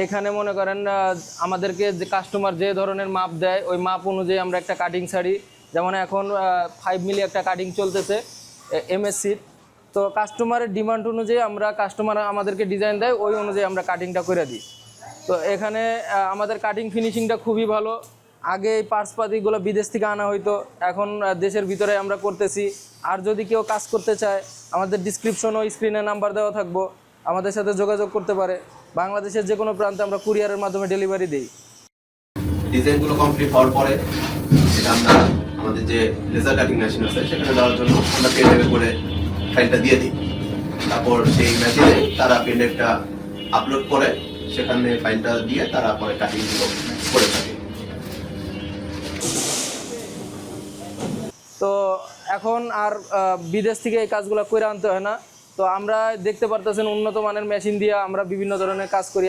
এখানে মনে করেন আমাদেরকে যে কাস্টমার যে ধরনের মাপ দেয়, ওই মাপ অনুযায়ী আমরা একটা কাটিং ছাড়ি যেমন এখন ফাইভ মিলি একটা কাটিং চলতেছে এমএসসির তো কাস্টমারের ডিমান্ড অনুযায়ী আমরা কাস্টমার আমাদেরকে ডিজাইন দেয়, ওই অনুযায়ী আমরা কাটিংটা করে দিই। তো এখানে আমাদের কাটিং ফিনিশিংটা খুবই ভালো। আগে এই পার্সপাতিগুলো বিদেশ থেকে আনা হইতো, এখন দেশের ভিতরে আমরা করতেছি। আর যদি কেউ কাজ করতে চায়, আমাদের ডিসক্রিপশন ও স্ক্রিনে নাম্বার দেওয়া থাকব। আমাদের সাথে যোগাযোগ করতে পারে। বাংলাদেশের যে কোনো প্রান্তে আমরা কুরিয়ারের মাধ্যমে ডেলিভারি দিই। ডিজাইনগুলো কমপ্লিট হওয়ার পরে এটা আমরা আমাদের যে লেজার কাটিং মেশিন আছে সেখানে দেওয়ার জন্য আমরা পেনড্রাইভে করে ফাইলটা দিয়ে দিই। তারপর সেই মেশিনে তারা পেনড্রাইভটা আপলোড করে সেখানে ফাইলটা দিয়ে তারা পরে কাটিংগুলো করে থাকে। তো এখন আর বিদেশ থেকে এই কাজগুলো করে আনতে হয় না। তো আমরা দেখতে পারতেছেন উন্নত মানের মেশিন দিয়ে আমরা বিভিন্ন ধরনের কাজ করি।